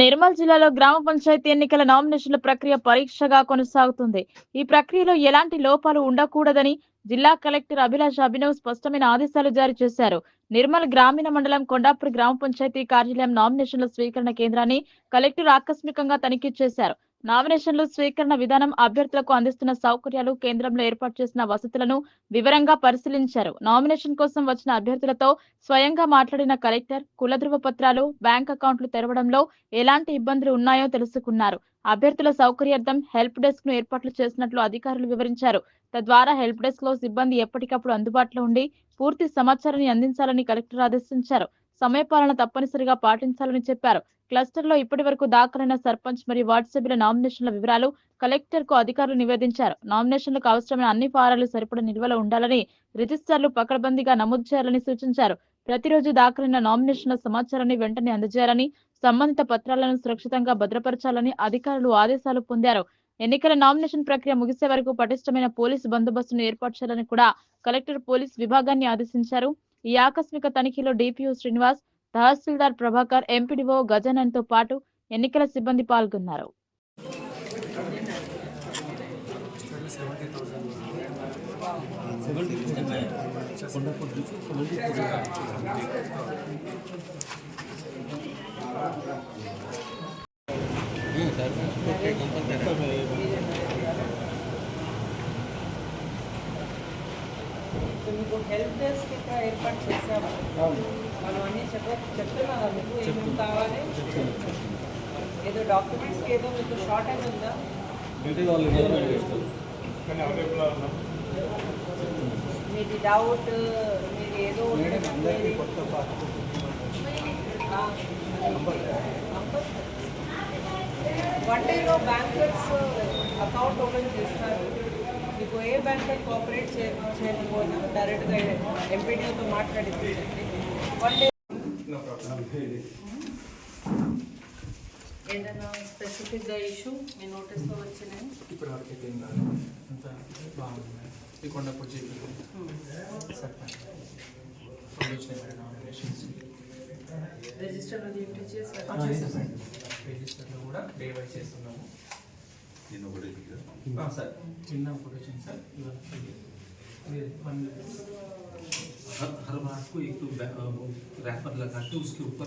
నిర్మల్ జిల్లాలో గ్రామ పంచాయతీ ఎన్నికల నామినేషన్ల ప్రక్రియ పరీక్షగా కొనసాగుతుంది. ఈ ప్రక్రియలో ఎలాంటి లోపాలు ఉండకూడదని జిల్లా కలెక్టర్ అభిలాష్ అభినవ్ స్పష్టమైన ఆదేశాలు జారీ చేశారు. నిర్మల్ గ్రామీణ మండలం కొండాపూర్ గ్రామ పంచాయతీ కార్యాలయం నామినేషన్ల స్వీకరణ కేంద్రాన్ని కలెక్టర్ ఆకస్మికంగా తనిఖీ చేశారు. నామినేషన్లు స్వీకరణ విధానం అభ్యర్థులకు అందిస్తున్న సౌకర్యాలు కేంద్రంలో ఏర్పాటు చేసిన వసతులను వివరంగా పరిశీలించారు. నామినేషన్ కోసం వచ్చిన అభ్యర్థులతో స్వయంగా మాట్లాడిన కలెక్టర్ కుల పత్రాలు బ్యాంక్ అకౌంట్లు తెరవడంలో ఎలాంటి ఇబ్బందులు ఉన్నాయో తెలుసుకున్నారు. అభ్యర్థుల సౌకర్యార్థం హెల్ప్ డెస్క్ను ఏర్పాట్లు చేసినట్లు అధికారులు వివరించారు. తద్వారా హెల్ప్ డెస్క్లో సిబ్బంది ఎప్పటికప్పుడు అందుబాటులో ఉండి పూర్తి సమాచారాన్ని అందించాలని కలెక్టర్ ఆదేశించారు. సమయపాలన తప్పనిసరిగా పాటించాలని చెప్పారు. క్లస్టర్లో ఇప్పటి వరకు దాఖలైన సర్పంచ్ మరియు వార్డు సభ్యుల నామినేషన్ల వివరాలు కలెక్టర్కు అధికారులు నివేదించారు. నామినేషన్లకు అవసరమైన అన్ని ఫారాలు సరిపడ నిల్వలో ఉండాలని రిజిస్టర్లు పకడ్బందీగా నమోదు చేయాలని సూచించారు. ప్రతిరోజు దాఖలైన నామినేషన్ల సమాచారాన్ని వెంటనే అందజేయాలని సంబంధిత పత్రాలను సురక్షితంగా భద్రపరచాలని అధికారులు ఆదేశాలు పొందారు. ఎన్నికల నామినేషన్ ప్రక్రియ ముగిసే వరకు పటిష్టమైన పోలీసు బందోబస్తును ఏర్పాటు చేయాలని కూడా కలెక్టర్ పోలీస్ విభాగాన్ని ఆదేశించారు. ఈ ఆకస్మిక తనిఖీలో డిపిఓ శ్రీనివాస్ తహసీల్దార్ ప్రభాకర్ ఎంపీడీఓ గజానన్తో పాటు ఎన్నికల సిబ్బంది పాల్గొన్నారు మీకు హెల్ప్ డెస్క్ ఇక్కడ ఏర్పాటు చేసాము మనం అన్నీ చెప్ప చెప్తున్నారా మీకు ఏమేమి కావాలి? ఏదో డాక్యుమెంట్స్కి ఏదో మీకు షార్ట్ అయిన ఉందా? మీది డౌట్ మీరు ఏదో వన్ డేలో బ్యాంకర్స్ అకౌంట్ ఓపెన్ చేస్తారు. ఏ బ్యాంకర్ కోఆపరేట్ చే చేయకపోయినా డైరెక్ట్గా ఎంపీడీతో మాట్లాడింది వన్ డే ఏదైనా స్పెసిఫిక్గా ఇష్యూ మీ నోటీస్లో వచ్చినాయి. ఇప్పుడు ఏం కాదు అంత బాగుంది ఈ సర్పంచ్. రిజిస్టర్లో కూడా చేస్తున్నాము. సార్ చిన్న ఒకటి వచ్చింది సార్ ఇవాళ ఇది వన్ हर हर बार को एक तो रैपर लगा के उसके ऊपर